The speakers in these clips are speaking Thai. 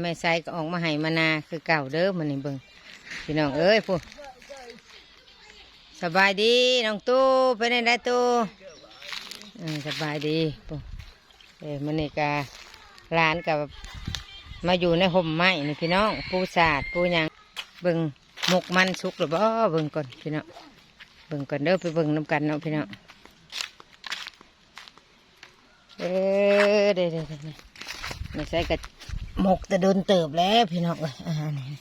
แม่ไซก็ออกมาให้มานาคือเก่าเด้อมันนี่เบิ่งพี่น้องเอ้ยพูสบายดีน้องตู้ไปไหนได้ตู้สบายดีพูเอ้มันนี่การ้านกับมาอยู่ในห่มไม้นี่พี่น้องปูสาดปูหยังเบิ่งหมกมันสุกหรือบ่เบิ่งก่อนพี่น้องเบิ่งก่อนเด้อไปเบิ่งน้ำกันเนาะพี่น้องเออเด้เด้เด้ไม่ใช่กระ หมกแต่โดนเติบแล้วพี่น้องเอ้ยอาหารนี่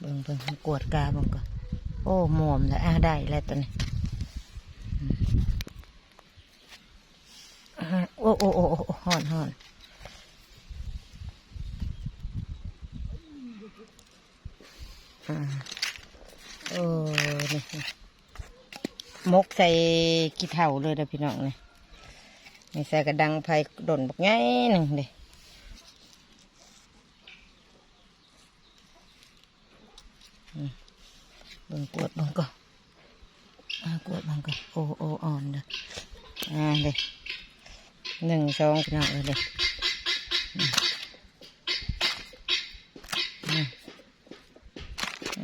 เบิ่งเบิ่งกวดกาบิ่งก่อนโอ้หมอมแล้วอ่าได้แล้วตัวนี้อืมอ่าโอ้โอ้โอ้ห่อนห่อนโอ้นี่หมกใส่กี่เท่าเลยเด้อพี่น้องนี่นี่ใส่กระดังไผ่ดนบักง่ายหนึ่งเด้อื เบิ่งกวดบิ่งก่อนอ่ากวดบิ่งก่อนโอโออ่อนเด้ออ่าเด้หนึ่งสองพี่น้องเอ้ยเด้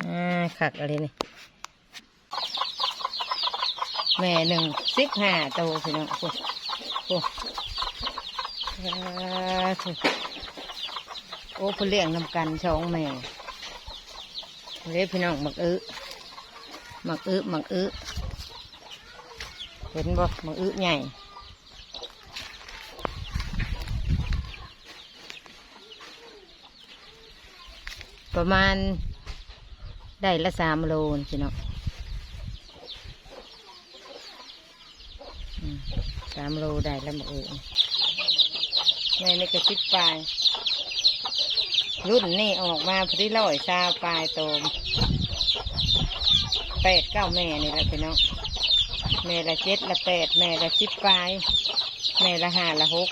อ่าขักอะไรนี่แม่หนึ่งสิบห้าโตวพี่น้องโอ้โอ้เอ่อถูกโอ้ผู้เลี้ยงนำกันสองแม่ เรียพี่น้องหมักอื้อหมักอื้อหมักอื้อเห็นบ่หมักอื้อใหญ่ประมาณได้ละสามโลนพี่น้องสามโลได้ล้วหมักอื้อแม่นี่ก็สิบปลาย รุ่นนี่ออกมาพอดีร้อยซาปลายโตมแปดเก้าแม่นี่แหละพี่น้องแม่ละเจ็ดละแปดแม่ละสิบปลายแม่ละห้าละหก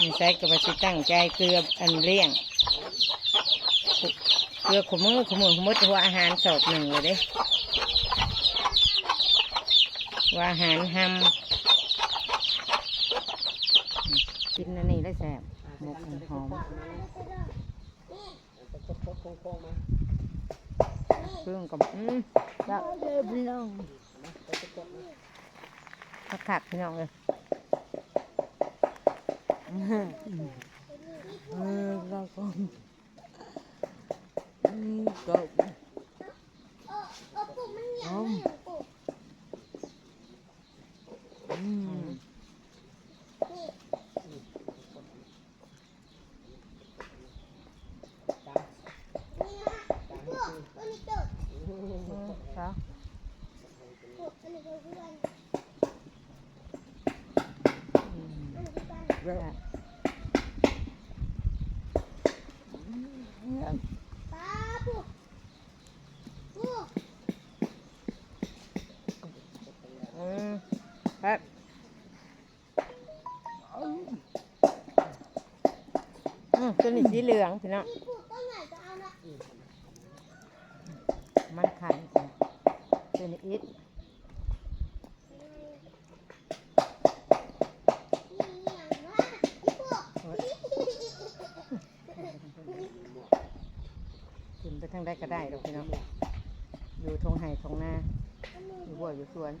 นี่ใส่กับสิตั้งใจเกลืออันเลี้ยงเกลือขมือขมือขมุดหัวอาหารสอบหนึ่งเลยเด้ว่าอาหารหำ กินอันนี้ได้แสบหมกหอมเครื่องกับอืมจับเลยพี่น้องขักขักพี่น้องเลยเออเราก็อืมก็หอมอื sao dạ ừ hết ừ cái này chỉ lường thì nó มันไข่เป็นอิดขึ้ นไปทางใดก็ได้ดอกพี่น้องอยู่ทงไห่ทงนาอยู่หัวอยู่สวน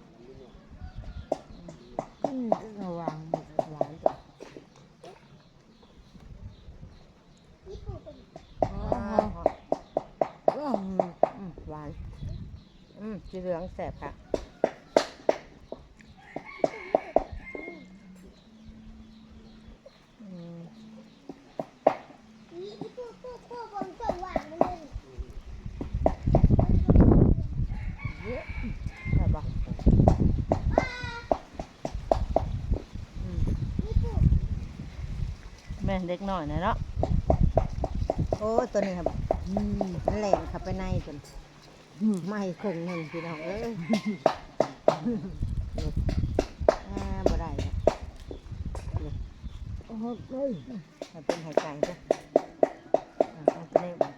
อืมระวังหวานจ้ะอืมอืมหวาน อืมสีเหลืองแสบค่ะแม่เด็กหน่อยนะเนาะ โอ้ ตัวนี้ครับ อืมแหลงเขับไปในจน ไม่คงหนึ่งพี่น้องเอ้ยอ่าบ่ได้ครับนี่โอ้โหเอ้ยให้เป็นไห้ไก่จ้ะอ่าเอาไปเลย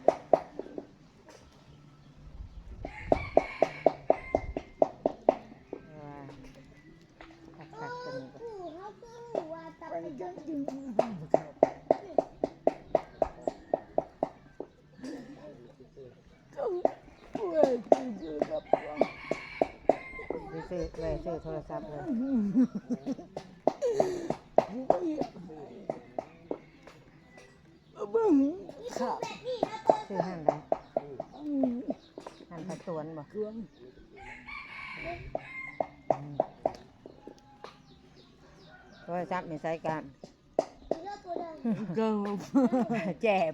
ว่าคักๆตัวนี้ก่อนไปซื้อไปซื้อโทรศัพท์เลยเบิ่งข้าวซื้อห้างใดห้างผัดสวนบ่เครื่องโทรศัพท์มีใช้การก็เจ็บ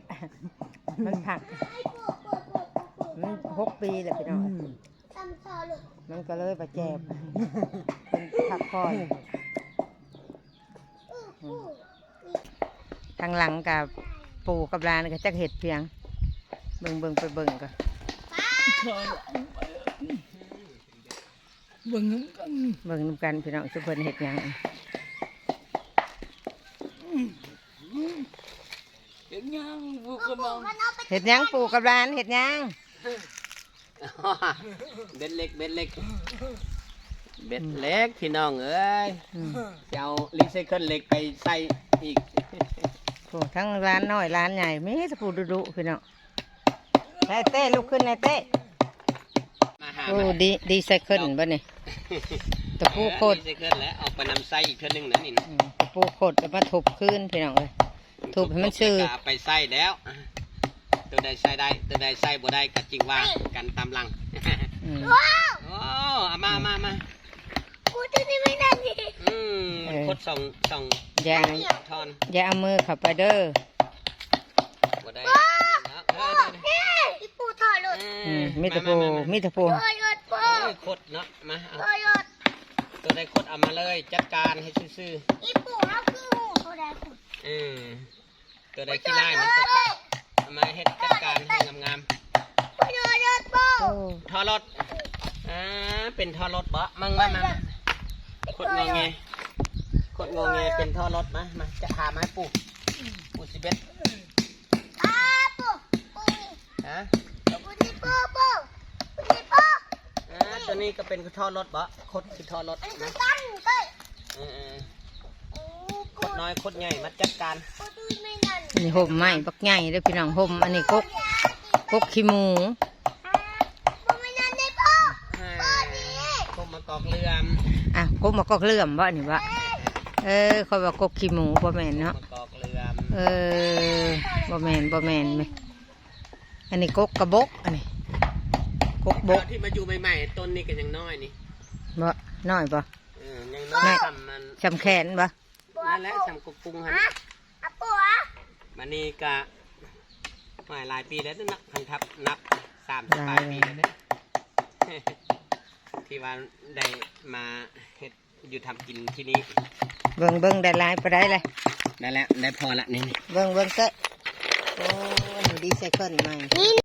มันผักมันหกปีแล้วพี่น้อง มันก็เลยบาเจ็บเป็นพักผ่อนทางหลังกับปู่กับหลานก็จักเห็ดเพียง เบิ่งเบิ่งไปเบิ่งก็ถอยเบิ่งกันเบิ่งนำกันพี่น้องสุเพิ่นเห็ดหยังเด็กยังบุกน้องเห็ดหยังปู่กับหลานเห็ดหยัง เบ็ดเล็กเบ็ดเล็ก เบ็ดเล็กพี่น้องเอ้ยอืมจะเอารีไซเคิลเหล็กไปใส่อีกโอ้ทั้งร้านน้อยร้านใหญ่มีแต่ปู่ดุๆพี่น้องนายเต้ลุกขึ้นนายเต้มาหาโอ้มาดีดีไซเคิลบ่นี่ตะปูโคตรรีไซเคิลแล้วเอาไปนำใส่อีกเท่านึงนะนี่นะอืมตะปูโคตรแล้วมาทุบขึ้นพี่น้องเลยทุบให้มันซื่อเอาไปใส่แล้ว ตัวใดใส่ได้ตัวใดใส่บ่ได้ก็จริงว่ากันตามหลังอืมโอ้เอามามามากูที่นี่ไม่ได้ดิอืมมันคดสองสองอย่าท่อนอย่าเอามือเข้าไปเด้อ บ่ได้แล้วเออได้เฮ้ยพี่ปูถอดหลุดได้อืมมีแตะปูาาามีแตะปูถอดหลุดปูโอ้ยคดเนาะมาเอาถอดหลุดตัวใดคดเอามาเลย จัดการให้ซื่อพี่ปูเราคือหูเขาได้คุณๆอืมตัวใดขี้ไล่มันก็ เอามาเฮ็ดจัดการให้งามปูถอดหลุดปูโอ้ๆทอรถอ่าเป็นทอรถบ่มั่งมามาคดงอแงคดงอแงเป็นทอรถมามาจะหาไม้ปูปูสิเบ็ดฮะอ่าตัวนี้ก็เป็นทอรถบ่คดคือทอรถนะเออๆ คปูดน้อยคดใหญ่มาจัดการปูที่ไม่นั่นอันนี้ห่มไม้บักใหญ่เด้อพี่น้องห่มอันนี้กกกกขี้หมูปูไม่นั่นได้ปูอ่าปูนี่กมมะกอกเรือมอะกกมากอกเลื่อมบ่นี่บ่เออเขาว่ากกขี้หมูบ่แม่นเนาะมะกอกเรือมเออบ่แม่นบ่แม่นไหมอันนี้กกกระบกอันนี้กกบตกอนที่มาอยู่ใหม่ๆต้นนี้ก็ยังน้อยนี่บ่น้อยบ่เออยังน้อยทำมันสำแขนบ่ นั่นแหละทำกุกปุงหันอะอะปูอะมันนี่ก็หลายหลายปีแล้วนะพันทับนับสามสิบปลายปีแล้วเด้อที่ว่าได้มาเฮ็ดอยู่ทำกินที่นี่เบิ่งเบิ่งได้หลายไปได้เลยได้แล้วได้พอละนี่นี่เบิ่งเบิ่งเตะโอ้อันนี้ดีไซเคิลใหม่นี่